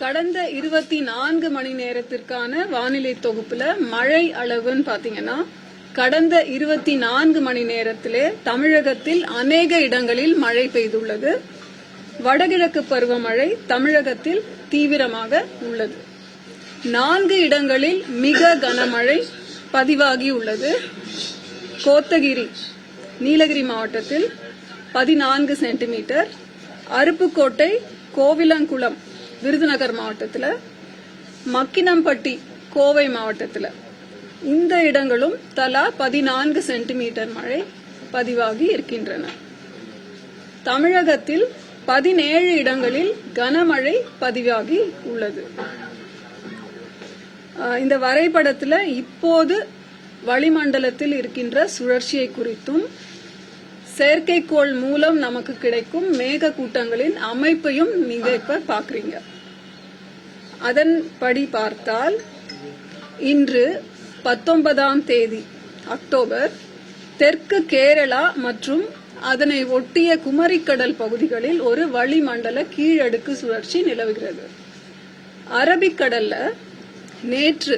கடந்த இருபத்தி நான்கு மணி நேரத்திற்கான வானிலை தொகுப்புல மழை அளவுன்னு பாத்தீங்கன்னா கடந்த இருபத்தி நான்கு மணி நேரத்திலே தமிழகத்தில் அநேக இடங்களில் மழை பெய்துள்ளது. வடகிழக்கு பருவமழை தமிழகத்தில் தீவிரமாக உள்ளது. நான்கு இடங்களில் மிக கனமழை பதிவாகி உள்ளது. கோத்தகிரி நீலகிரி மாவட்டத்தில் பதினான்கு சென்டிமீட்டர். அருப்புக்கோட்டை கோவிலங்குளம் விருதுநகர் மாவட்டத்தில் மக்கினம்பட்டி கோவை மாவட்டத்தில். இந்த இடங்களும் தலா பதினான்கு சென்டிமீட்டர் மழை பதிவாகி இருக்கின்றன. தமிழகத்தில் பதினேழு இடங்களில் கனமழை பதிவாகி உள்ளது. ஆஹ் இந்த வரைபடத்தில் இப்போது வளிமண்டலத்தில் இருக்கின்ற சுழற்சியை குறித்தும் செயற்கைக்கோள் மூலம் நமக்கு கிடைக்கும் மேக கூட்டங்களின் அமைப்பையும் நீங்க இப்ப பாக்குறீங்க. அதன்படி பார்த்தால் இன்று பத்தொன்பதாம் தேதி அக்டோபர் தெற்கு கேரளா மற்றும் அதனை ஒட்டிய குமரிக்கடல் பகுதிகளில் ஒரு வளிமண்டல கீழடுக்கு சுழற்சி நிலவுகிறது. அரபிக்கடல்ல நேற்று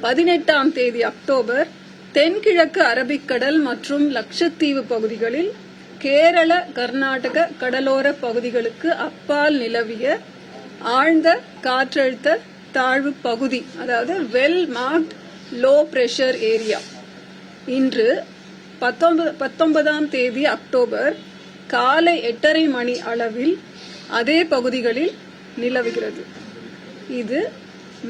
பதினெட்டாம் தேதி அக்டோபர் தென்கிழக்கு அரபிக்கடல் மற்றும் லட்சத்தீவு பகுதிகளில் கேரள கர்நாடக கடலோர பகுதிகளுக்கு அப்பால் நிலவிய ஆழ்ந்த காற்றழுத்த தாழ்வு பகுதி அதாவது well marked low pressure area. இன்று பத்தொன்பது பத்தொன்பதாம் தேதி அக்டோபர் காலை எட்டரை மணி அளவில் அதே பகுதிகளில் நிலவுகிறது. இது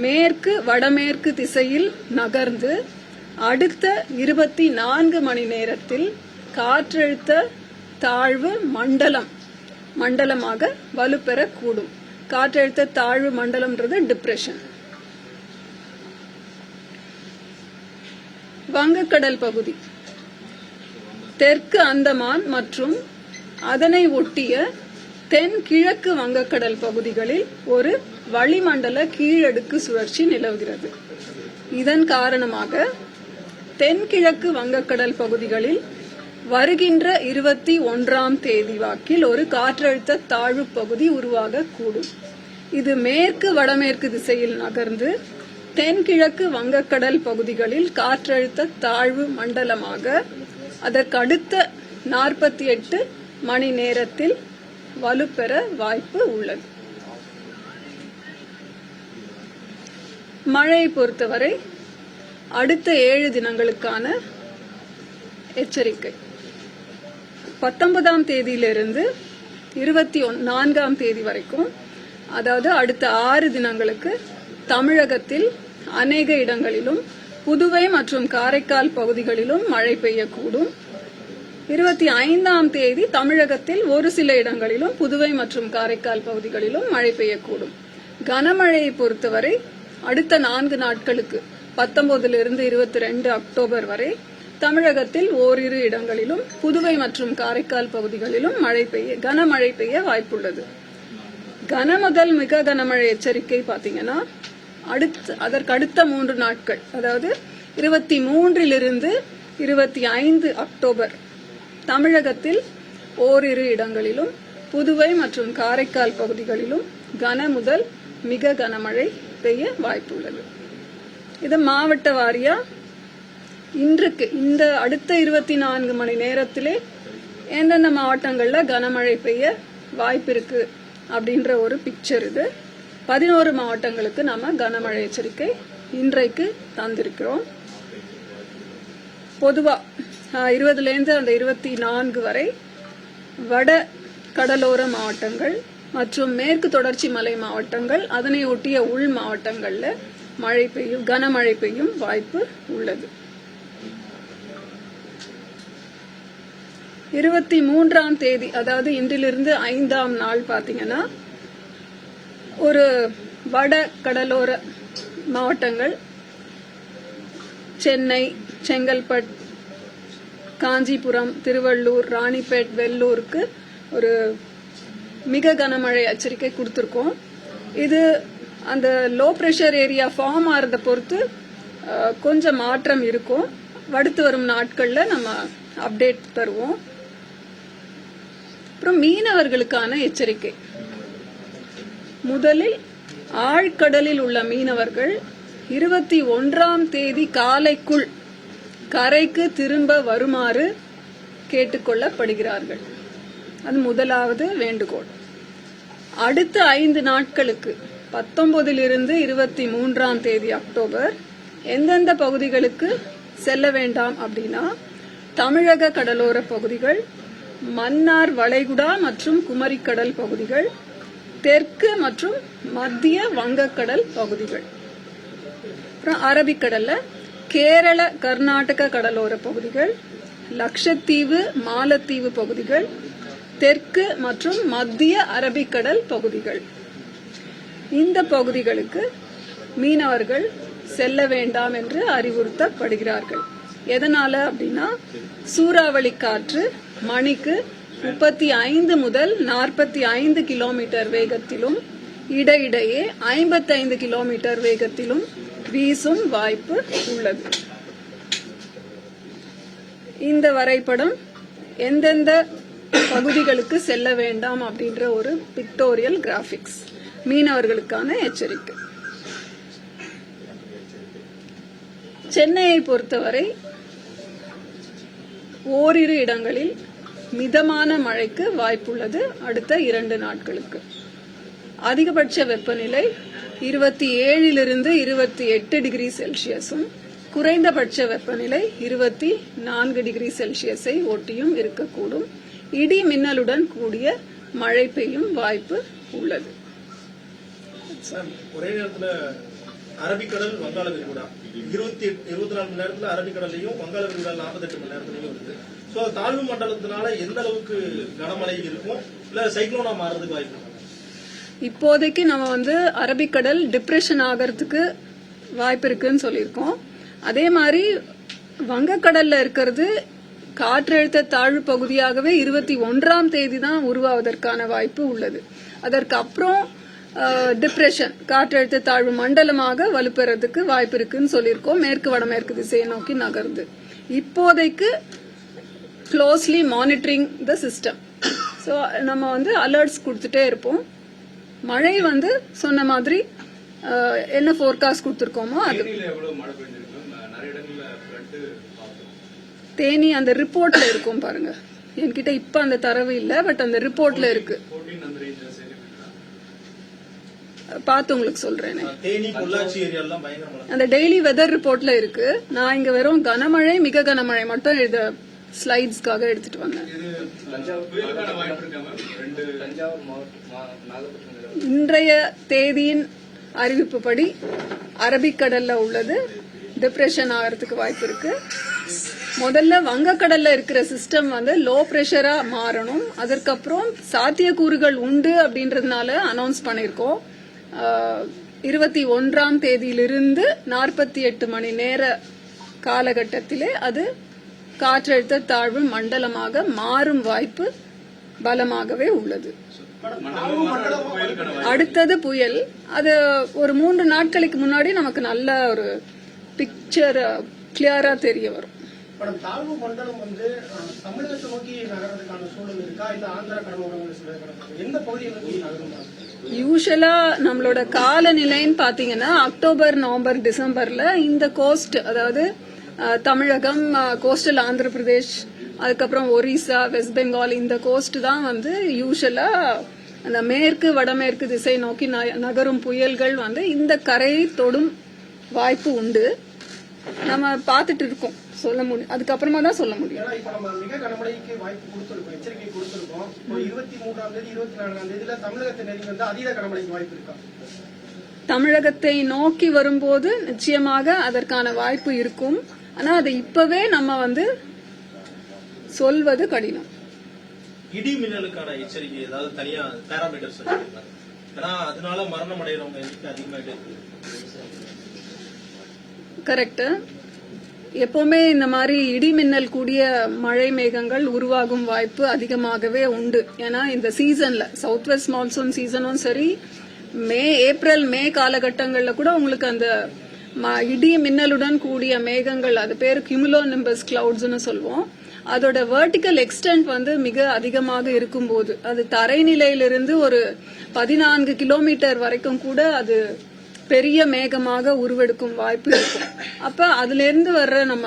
மேற்கு வடமேற்கு திசையில் நகர்ந்து அடுத்த இருபத்தி நான்கு மணி நேரத்தில் காற்றழுத்த தாழ்வு மண்டலம் மண்டலமாக வலுப்பெறக்கூடும். காற்றழுத்த தாழ்வு மண்டலம்ன்றது டிப்ரெஷன் வங்கக்கடல் பகுதி. தெற்கு அந்தமான் மற்றும் அதனை ஒட்டிய தென் கிழக்கு வங்கக்கடல் பகுதிகளில் ஒரு வளிமண்டல கீழடுக்கு சுழற்சி நிலவுகிறது. இதன் காரணமாக தென்கிழக்கு வங்கக்கடல் பகுதிகளில் வருகின்ற இருபத்தி ஒன்றாம் தேதி வாக்கில் ஒரு காற்றழுத்த தாழ்வு பகுதி உருவாக கூடும் இது மேற்கு வடமேற்கு திசையில் நகர்ந்து தென்கிழக்கு வங்கக்கடல் பகுதிகளில் காற்றழுத்த தாழ்வு மண்டலமாக அதற்கடுத்த நாற்பத்தி எட்டு மணி நேரத்தில் வலுப்பெற வாய்ப்பு உள்ளது. மழையை பொறுத்தவரை அடுத்த ஏழு தினங்களுக்கான எச்சரிக்கை. பத்தொன்பதாம் தேதியிலிருந்து இருபத்தி ஒன் நான்காம் தேதி வரைக்கும் அதாவது அடுத்த ஆறு தினங்களுக்கு தமிழகத்தில் அநேக இடங்களிலும் புதுவை மற்றும் காரைக்கால் பகுதிகளிலும் மழை பெய்யக்கூடும். இருபத்தி ஐந்தாம் தேதி தமிழகத்தில் ஒரு சில இடங்களிலும் புதுவை மற்றும் காரைக்கால் பகுதிகளிலும் மழை பெய்யக்கூடும். கனமழையை பொறுத்தவரை அடுத்த நான்கு நாட்களுக்கு பத்தொன்பதிலிருந்து இருபத்தி ரெண்டு அக்டோபர் வரை தமிழகத்தில் ஓரிரு இடங்களிலும் புதுவை மற்றும் காரைக்கால் பகுதிகளிலும் மழை பெய்ய கனமழை பெய்ய வாய்ப்புள்ளது. கன முதல் மிக கனமழை எச்சரிக்கை பாத்தீங்கன்னா அடுத்த அதற்கு அடுத்த மூன்று நாட்கள் அதாவது இருபத்தி மூன்றிலிருந்து இருபத்தி ஐந்து அக்டோபர் தமிழகத்தில் ஓரிரு இடங்களிலும் புதுவை மற்றும் காரைக்கால் பகுதிகளிலும் கன முதல் மிக கனமழை பெய்ய வாய்ப்புள்ளது. இது மாவட்ட வாரியா? இன்றைக்கு இந்த அடுத்த இருபத்தி நான்கு மணி நேரத்திலே எந்தெந்த மாவட்டங்களில் கனமழை பெய்ய வாய்ப்பு இருக்கு அப்படின்ற ஒரு பிக்சர் இது. பதினோரு மாவட்டங்களுக்கு நாம கனமழை எச்சரிக்கை இன்றைக்கு தந்திருக்கிறோம். பொதுவா இருபதுலேருந்து அந்த இருபத்தி நான்கு வரை வட கடலோர மாவட்டங்கள் மற்றும் மேற்கு தொடர்ச்சி மலை மாவட்டங்கள் அதனை ஒட்டிய உள் மாவட்டங்களில் மழை பெய்யும் கனமழை பெய்யும் வாய்ப்பு உள்ளது. இருபத்தி மூன்றாம் தேதி அதாவது இன்றிலிருந்து ஐந்தாம் நாள் பாத்தீங்கன்னா ஒரு வட கடலோர மாவட்டங்கள் சென்னை செங்கல்பட் காஞ்சிபுரம் திருவள்ளூர் ராணிப்பேட் வெள்ளூருக்கு ஒரு மிக கனமழை எச்சரிக்கை கொடுத்துருக்கோம். இது அந்த லோ ப்ரெஷர் ஏரியா ஃபார்ம் ஆகிறத பொறுத்து கொஞ்சம் மாற்றம் இருக்கும். அடுத்து வரும் நாட்களில் நம்ம அப்டேட் தருவோம். அப்புறம் மீனவர்களுக்கான எச்சரிக்கை. முதலில் ஆழ்கடலில் உள்ள மீனவர்கள் இருபத்தி ஒன்றாம் தேதி காலைக்குள் கரைக்கு திரும்ப வருமாறு கேட்டுக்கொள்ளப்படுகிறார்கள். அது முதலாவது வேண்டுகோள். அடுத்த ஐந்து நாட்களுக்கு பத்தொன்பதிலிருந்து இருபத்தி மூன்றாம் தேதி அக்டோபர் எந்தெந்த பகுதிகளுக்கு செல்ல வேண்டாம் அப்படின்னா தமிழக கடலோர பகுதிகள் மன்னார் வளைகுடா மற்றும் குமரிக்கடல் பகுதிகள் தெற்கு மற்றும் மத்திய வங்கக்கடல் பகுதிகள். அப்புறம் அரபிக்கடல்ல கேரள கர்நாடக கடலோர பகுதிகள் லட்சத்தீவு மாலத்தீவு பகுதிகள் தெற்கு மற்றும் மத்திய அரபிக்கடல் பகுதிகள். இந்த பகுதிகளுக்கு மீனவர்கள் செல்ல வேண்டாம் என்று அறிவுறுத்தப்படுகிறார்கள். எதனால அப்படின்னா சூறாவளி காற்று மணிக்கு முப்பத்தி ஐந்து முதல் நாற்பத்தி ஐந்து கிலோமீட்டர் வேகத்திலும் இடையிடையே ஐம்பத்தைந்து கிலோமீட்டர் வேகத்திலும் வீசும் வாய்ப்பு உள்ளது. இந்த வரைபடம் எந்தெந்த பகுதிகளுக்கு செல்ல வேண்டாம் அப்படின்ற ஒரு பிக்டோரியல் கிராபிக்ஸ் மீனவர்களுக்கான எச்சரிக்கை. சென்னையை பொறுத்தவரை ஓரிரு இடங்களில் மிதமான மழைக்கு வாய்ப்புள்ளது அடுத்த இரண்டு நாட்களுக்கு. அதிகபட்ச வெப்பநிலை இருபத்தி ஏழிலிருந்து இருபத்தி எட்டு டிகிரி செல்சியஸும் குறைந்தபட்ச வெப்பநிலை இருபத்தி நான்கு டிகிரி செல்சியஸை ஒட்டியும் இருக்கக்கூடும். இடி மின்னலுடன் கூடிய மழை பெய்யும் வாய்ப்பு உள்ளது. சார் ஒரே நேரத்துல அரபிக்கடல் வங்காள விரிகுடா இருபத்தி எட்டு இருபத்தி நாலு மணி நேரத்துல அரபிக்கடல்லையும் வங்காள விரிகுடா நாற்பத்தெட்டு மணி நேரத்துலயும் இருக்கு சோ தாழ்வு மண்டலத்தினால எந்த அளவுக்கு கனமழை இருக்கும்? இல்ல சைக்ளோனா மாறுறதுக்கு வாய்ப்பு இப்போதைக்கு நம்ம வந்து அரபிக்கடல் டிப்ரெஷன் ஆகிறதுக்கு வாய்ப்பு இருக்குன்னு சொல்லியிருக்கோம். அதே மாதிரி வங்கக்கடல்ல இருக்கிறது காற்றழுத்த தாழ்வு பகுதியாகவே இருபத்தி ஒன்றாம் தேதி தான் உருவாவதற்கான வாய்ப்பு உள்ளது. அதற்கு அப்புறம் டிப்ரெஷன் காற்றழுத்த தாழ்வு மண்டலமாக வலுப்பெறதுக்கு வாய்ப்பு இருக்குன்னு சொல்லியிருக்கோம். மேற்கு வடமேற்கு திசையை நோக்கி நகர்ந்து. இப்போதைக்கு closely monitoring the system so நம்ம வந்து அலர்ட்ஸ் கொடுத்துட்டே இருப்போம். மழை வந்து சொன்ன மாதிரி என்ன ஃபோர்காஸ்ட் கொடுத்துருக்கோமோ அது. தேனி அந்த ரிப்போர்ட்ல இருக்கும் பாருங்க. என்கிட்ட இப்ப அந்த தரவு இல்ல பட் அந்த ரிப்போர்ட்ல இருக்கு ஃபோர்டீன் அந்த ரேஞ்சில் சரி பார்த்து உங்களுக்கு சொல்றேனே. அந்த டெய்லி வெதர் ரிப்போர்ட்ல இருக்கு. நான் இங்க வெறும் கனமழை மிக கனமழை மட்டும் இத ஸ்லைட்ஸ்க்காக எடுத்துட்டு வந்தேன். இன்றைய தேதியின் அறிவிப்புப்படி அரபிக்கடல்ல உள்ளது. டிப்ரெஷன் ஆகிறதுக்கு வாய்ப்பு இருக்கு. முதல்ல வங்கக்கடல்ல இருக்கிற சிஸ்டம் வந்து லோ பிரஷரா மாறணும். அதற்கப்புறம் சாத்தியக்கூறுகள் உண்டு அப்படின்றதுனால அனௌன்ஸ் பண்ணியிருக்கோம். இருபத்தி ஒன்றாம் தேதியிலிருந்து நாற்பத்தி எட்டு மணி நேர காலகட்டத்திலே அது காற்றழுத்த தாழ்வு மண்டலமாக மாறும் வாய்ப்பு பலமாகவே உள்ளது. மண்டலம் அடுத்தது புயல். அது ஒரு மூன்று நாட்களுக்கு முன்னாடி நமக்கு நல்ல ஒரு பிக்சர் கிளியரா தெரிய வரும். மேடம் தாழ்வு மண்டலம் வந்து தமிழகத்தை நோக்கி நகர்றதுக்கான சூழல் இருக்கா? இல்ல ஆந்திரா கடலோரங்கள் எந்த பகுதியை நோக்கி நகரும்? யூஸ்வலா நம்மளோட காலநிலைன்னு பாத்தீங்கன்னா அக்டோபர் நவம்பர் டிசம்பர்ல இந்த கோஸ்ட் அதாவது தமிழகம் கோஸ்டல் ஆந்திர பிரதேஷ் அதுக்கப்புறம் ஒரிசா வெஸ்ட் பெங்கால் இந்த கோஸ்ட் தான் வந்து யூஸ்வலா அந்த மேற்கு வடமேற்கு திசை நோக்கி ந- நகரும் புயல்கள் வந்து இந்த கரையை தொடும் வாய்ப்பு உண்டு. நம்ம பார்த்துட்டு இருக்கோம். சொல்ல முடியும். அதுக்கப்புறமா தான் சொல்ல முடியும். ஏன்னா இப்ப நம்ம மிக கனமழைக்கு வாய்ப்பு கொடுத்திருக்கோம் எச்சரிக்கை கொடுத்திருக்கோம். இப்போ இருபத்தி மூன்றாம் தேதி இருபத்தி நான்காம் தேதியில தமிழகத்தை நெருங்கி வந்து அதீத கனமழைக்கு வாய்ப்பு இருக்கா? தமிழகத்தை நோக்கி வரும்போது நிச்சயமாக அதற்கான வாய்ப்பு இருக்கும். ஆனா அதை இப்பவே நம்ம வந்து சொல்வது கடினம். இடி மின்னலுக்கான எச்சரிக்கை ஏதாவது தனியா பேராமீட்டர்ஸ் வச்சிருக்கீங்களா ஏன்னா அதனால மரணம் அடைகிறவங்க எண்ணிக்கை அதிகமாயிட்டே இருக்கு. கரெக்ட் எப்போவுமே இந்த மாதிரி இடி மின்னல் கூடிய மழை மேகங்கள் உருவாகும் வாய்ப்பு அதிகமாகவே உண்டு. ஏன்னா இந்த சீசன்ல சவுத் வெஸ்ட் மான்சூன் சீசனும் சரி மே ஏப்ரல் மே காலகட்டங்களில் கூட உங்களுக்கு அந்த ம- இடி மின்னலுடன் கூடிய மேகங்கள் அது பேர் கிமுலோ நிம்பஸ் கிளவுட்ஸ்னு சொல்லுவோம். அதோட வேர்டிக்கல் எக்ஸ்டென்ட் வந்து மிக அதிகமாக இருக்கும்போது அது தரைநிலையிலிருந்து ஒரு பதினான்கு கிலோமீட்டர் வரைக்கும் கூட அது பெரிய மேகமாக உருவெடுக்கும் வாய்ப்பு இருக்கும். அப்ப அதுல இருந்து வர்ற நம்ம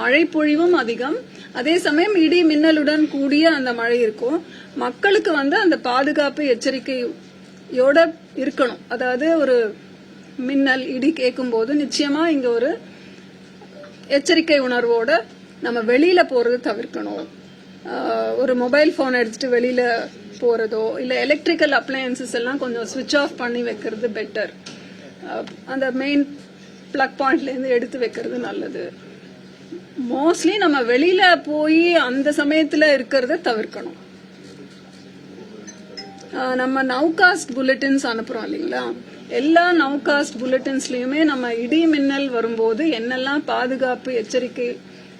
மழை பொழிவும் அதிகம். அதே சமயம் இடி மின்னலுடன் கூடிய அந்த மழை இருக்கும். மக்களுக்கு வந்து அந்த பாதுகாப்பு எச்சரிக்கையோட இருக்கணும். அதாவது ஒரு மின்னல் இடி கேட்கும் போது நிச்சயமா இங்க ஒரு எச்சரிக்கை உணர்வோட நம்ம வெளியில போறது தவிர்க்கணும். ஒரு மொபைல் போன் எடுத்துட்டு வெளியில போறதோ இல்ல எலக்ட்ரிக்கல் அப்ளையன்சஸ் எல்லாம் கொஞ்சம் சுவிட்ச் ஆஃப் பண்ணி வைக்கிறது பெட்டர் அந்த மெயின் பிளக் பாயிண்ட்லேருந்து எடுத்து வைக்கிறது நல்லது. மோஸ்ட்லி நம்ம வெளியில போய் அந்த சமயத்துல இருக்கிறத தவிர்க்கணும். நம்ம நவ்காஸ்ட் புல்லட்டின்ஸ் அனுப்புறோம் இல்லைங்களா? எல்லா நவ்காஸ்ட் புல்லட்டின்ஸ்லயுமே நம்ம இடி மின்னல் வரும்போது என்னெல்லாம் பாதுகாப்பு எச்சரிக்கை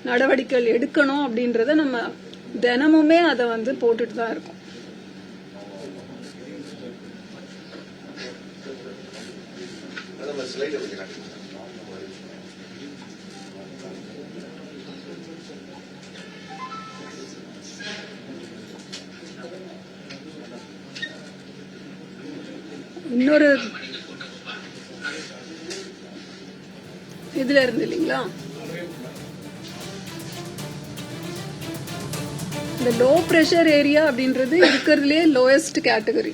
நடவடிக்கைகள் எடுக்கணும் அப்படின்றத நம்ம தினமுமே அதை வந்து போட்டுட்டு தான் இருக்கோம். இன்னொரு இதுல இருந்து இல்லைங்களா? இந்த லோ ப்ரெஷர் ஏரியா அப்படின்றது இருக்கிறதுலே லோயஸ்ட் கேட்டகரி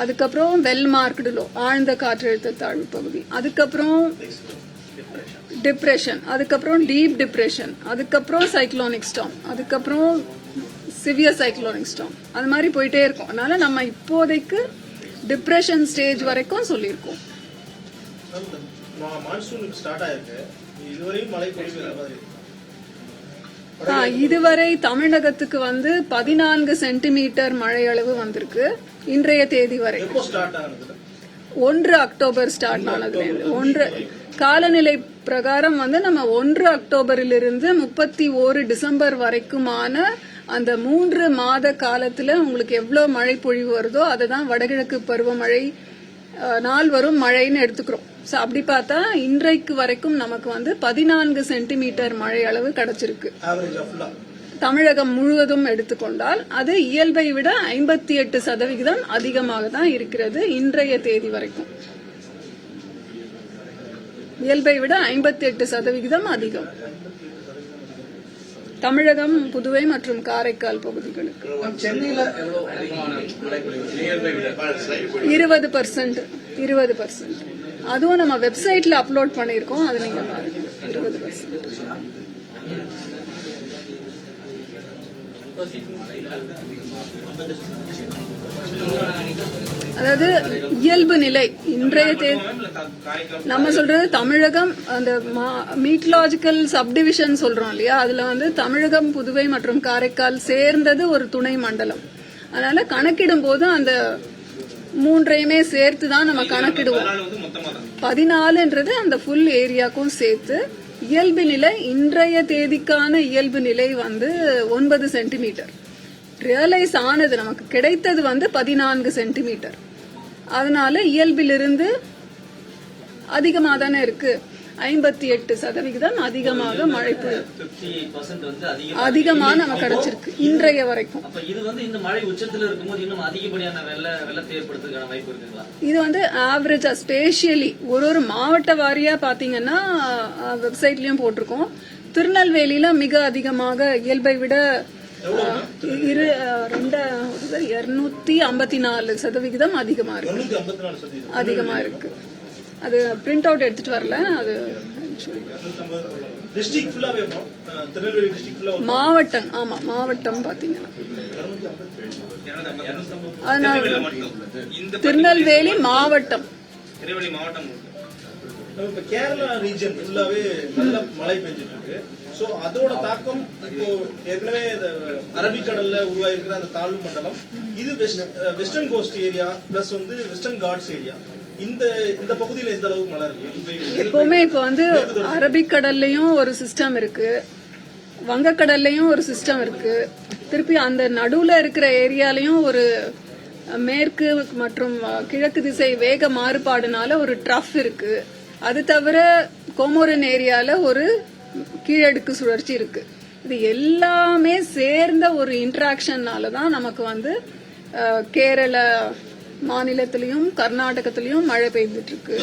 அதுக்கப்புறம் வெல் மார்க்டு லோ ஆழ்ந்த காற்றழுத்த தாழ்வு பகுதி. அதுக்கப்புறம் டிப்ரெஷன் அதுக்கப்புறம் டீப் டிப்ரெஷன் அதுக்கப்புறம் சைக்ளோனிக் ஸ்டாம் அதுக்கப்புறம் சிவியர் சைக்ளோனிக் ஸ்டாம் அது மாதிரி போயிட்டே இருக்கும். அதனால நம்ம இப்போதைக்கு டிப்ரெஷன் ஸ்டேஜ் வரைக்கும் சொல்லியிருக்கோம். மான்சூன் ஸ்டார்ட் ஆயிருக்கு. இதுவரையும் மழை பொழிவு இதுவரை தமிழகத்துக்கு வந்து பதினான்கு சென்டிமீட்டர் மழை அளவு வந்திருக்கு. இன்றைய தேதி வரை. ஆனது? ஒன்று அக்டோபர் ஸ்டார்ட் இருந்து. ஒன்று காலநிலை பிரகாரம் வந்து நம்ம ஒன்று அக்டோபரிலிருந்து முப்பத்தி ஓரு டிசம்பர் வரைக்குமான அந்த மூன்று மாத காலத்துல உங்களுக்கு எவ்வளவு மழை பொழிவு வருதோ அதை தான் வடகிழக்கு பருவமழை நாள் வரும் மழைன்னு எடுத்துக்கிறோம். ஸோ அப்படி பார்த்தா இன்றைக்கு வரைக்கும் நமக்கு வந்து பதினான்கு சென்டிமீட்டர் மழை அளவு கிடைச்சிருக்கு. தமிழகம் முழுவதும் எடுத்துக்கொண்டால் அது இயல்பை விட ஐம்பத்தி எட்டு சதவிகிதம் அதிகமாக தான் இருக்கிறது இன்றைய தேதி வரைக்கும். இயல்பை விட ஐம்பத்தி எட்டு சதவிகிதம் அதிகம். தமிழகம் புதுவை மற்றும் காரைக்கால் பகுதிகளுக்கு. இருபது பர்சன்ட் இருபது பர்சன்ட் அதுவும் நம்ம வெப்சைட்ல அப்லோட் பண்ணியிருக்கோம். அது நீங்க பாருங்க. இருபது பர்சன்ட் அதாவது இயல்பு நிலை இன்றைய நம்ம சொல்றது தமிழகம் அந்த மீட்லாஜிக்கல் சப்டிவிஷன் சொல்றோம் இல்லையா? அதுல வந்து தமிழகம் புதுவை மற்றும் காரைக்கால் சேர்ந்தது ஒரு துணை மண்டலம். அதனால கணக்கிடும் போது அந்த மூன்றையுமே சேர்த்து தான் நம்ம கணக்கிடுவோம். பதினாலுன்றது அந்த ஃபுல் ஏரியாக்கும் சேர்த்து இயல்பு நிலை இன்றைய தேதிக்கான இயல்பு நிலை வந்து ஒன்பது சென்டிமீட்டர் ரியலைஸ் ஆனது நமக்கு கிடைத்தது வந்து பதினான்கு சென்டிமீட்டர் அதனால இயல்பிலிருந்து அதிகமாக தானே இருக்குது ஐம்பத்தி எட்டு சதவிகிதம் அதிகமாக மழை பொழிவு பிப்டி பர்சன்ட் வந்து அதிகம் அதிகமா நமக்கு கிடைச்சிருக்கு இன்றைய வரைக்கும் இது வந்து ஆவரேஜா ஸ்பேஷியலி ஒரு ஒரு மாவட்ட வாரியா பாத்தீங்கன்னா வெப்சைட்லயும் போட்டிருக்கோம். திருநெல்வேலியில மிக அதிகமாக இயல்பை விட இரு ரெண்டு இருநூத்தி ஐம்பத்தி நாலு சதவிகிதம் அதிகமா இருக்கு. அதிகமா இருக்கு. அது பிரிண்ட் அவுட் எடுத்துட்டு வரல அது மாவட்டம் ஆமா மாவட்டம் பாத்தீங்கன்னா. அதனால திருநெல்வேலி மாவட்டம். இப்ப கேரளா ரீஜன் ஃபுல்லாவே நல்ல மழை பெஞ்சிட்டு இருக்கு சோ அதோட தாக்கம் இப்போ ஏற்கனவே அரபிக்கடல்ல உருவாயிருக்கிற அந்த தாழ்வு மண்டலம். இது west western coast area plus வந்து வெஸ்டர்ன் காட்ஸ் ஏரியா எப்பவுமே இப்ப வந்து அரபிக்கடல்லையும் ஒரு சிஸ்டம் இருக்கு. வங்கக்கடல்லையும் ஒரு சிஸ்டம் இருக்கு. திருப்பி அந்த நடுவுல இருக்கிற ஏரியாலயும் ஒரு மேற்கு மற்றும் கிழக்கு திசை வேக மாறுபாடுனால ஒரு ட்ரஃப் இருக்கு. அது தவிர கோமோரன் ஏரியால ஒரு கீழடுக்கு சுழற்சி இருக்கு. இது எல்லாமே சேர்ந்த ஒரு இன்ட்ராக்ஷன்னால தான் நமக்கு வந்து கேரள மாநிலத்திலையும் கர்நாடகத்திலையும் மழை பெய்துட்டு இருக்கு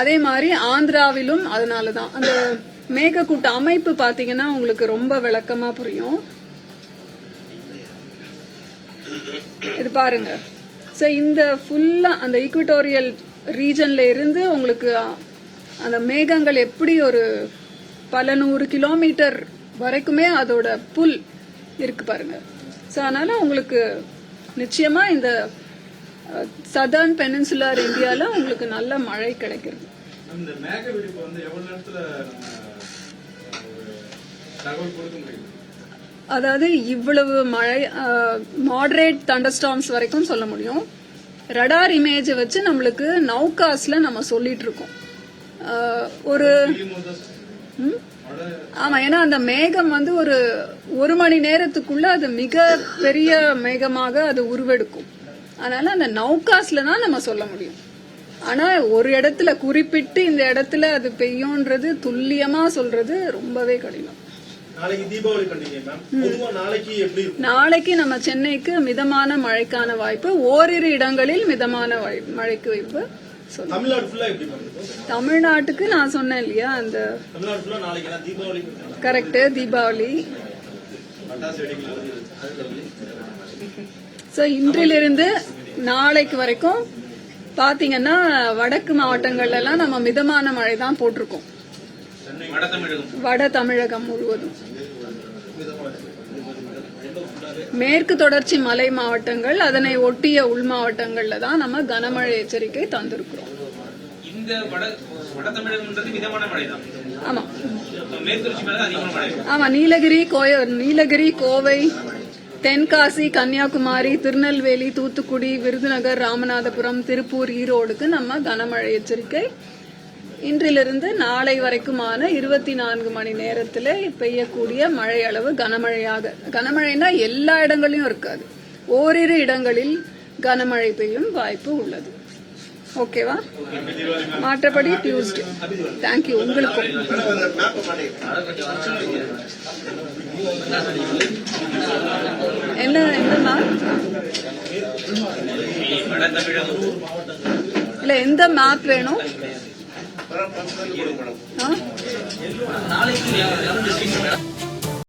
அதே மாதிரி ஆந்திராவிலும் அதனால தான் அந்த மேகக்கூட்ட அமைப்பு பாத்தீங்கன்னா உங்களுக்கு ரொம்ப விளக்கமா புரியும். இது பாருங்க. ஸோ இந்த ஃபுல்லா அந்த ஈக்குவட்டோரியல் ரீஜன்ல இருந்து உங்களுக்கு அந்த மேகங்கள் எப்படி ஒரு பல நூறு கிலோமீட்டர் வரைக்குமே அதோட புல் இருக்கு பாருங்க. ஸோ அதனால உங்களுக்கு நிச்சயமா இந்த சதர்ன் பெனின்சுலர் இந்தியால உங்களுக்கு நல்ல மழை கிடைக்கிறது அதாவது இவ்வளவு மழை மாடரேட் தண்டர்ஸ்டார்ம்ஸ் வரைக்கும் சொல்ல முடியும். ரடார் இமேஜை வச்சு நம்மளுக்கு நௌகாஸ்ல நம்ம சொல்லிட்டு இருக்கோம். ஒரு? ஆமா ஏன்னா அந்த மேகம் வந்து ஒரு ஒரு மணி நேரத்துக்குள்ள அது மிக பெரிய மேகமாக அது உருவெடுக்கும். அதனால அந்த நௌகாஸ்ல தான் நம்ம சொல்ல முடியும். ஆனா ஒரு இடத்துல குறிப்பிட்டு இந்த இடத்துல அது பெய்யும்ன்றது துல்லியமா சொல்றது ரொம்பவே கடினம். நாளைக்கு நம்ம சென்னைக்கு மிதமான மழைக்கான வாய்ப்பு ஓரிரு இடங்களில் மிதமான மழைக்கு வாய்ப்பு தமிழ்நாட்டுக்கு நான் சொன்னேன் இல்லையா அந்த கரெக்ட் தீபாவளி ஸோ இன்றிலிருந்து நாளைக்கு வரைக்கும் பாத்தீங்கன்னா வடக்கு மாவட்டங்கள்ல எல்லாம் நம்ம மிதமான மழை தான் போட்டிருக்கோம். வட தமிழகம் முழுவதும். மேற்கு தொடர்ச்சி மலை மாவட்டங்கள் அதனை ஒட்டிய உள் மாவட்டங்கள்ல தான் நம்ம கனமழை எச்சரிக்கை தந்திருக்கிறோம். ஆமா. ஆமா நீலகிரி கோய நீலகிரி கோவை தென்காசி கன்னியாகுமரி திருநெல்வேலி தூத்துக்குடி விருதுநகர் ராமநாதபுரம் திருப்பூர் ஈரோடுக்கு நம்ம கனமழை எச்சரிக்கை. இன்றிலிருந்து நாளை வரைக்குமான இருபத்தி நான்கு மணி நேரத்தில் பெய்யக்கூடிய மழை அளவு கனமழையாக கனமழைனா எல்லா இடங்களையும் இருக்காது. ஓரிரு இடங்களில் கனமழை பெய்யும் வாய்ப்பு உள்ளது. ஓகேவா? மற்றபடி டியூஸ்டே தேங்க்யூ உங்களுக்கும். என்ன என்ன மேம் வட தமிழகம் இல்ல எந்த மேப் வேணும்? நாளைக்கு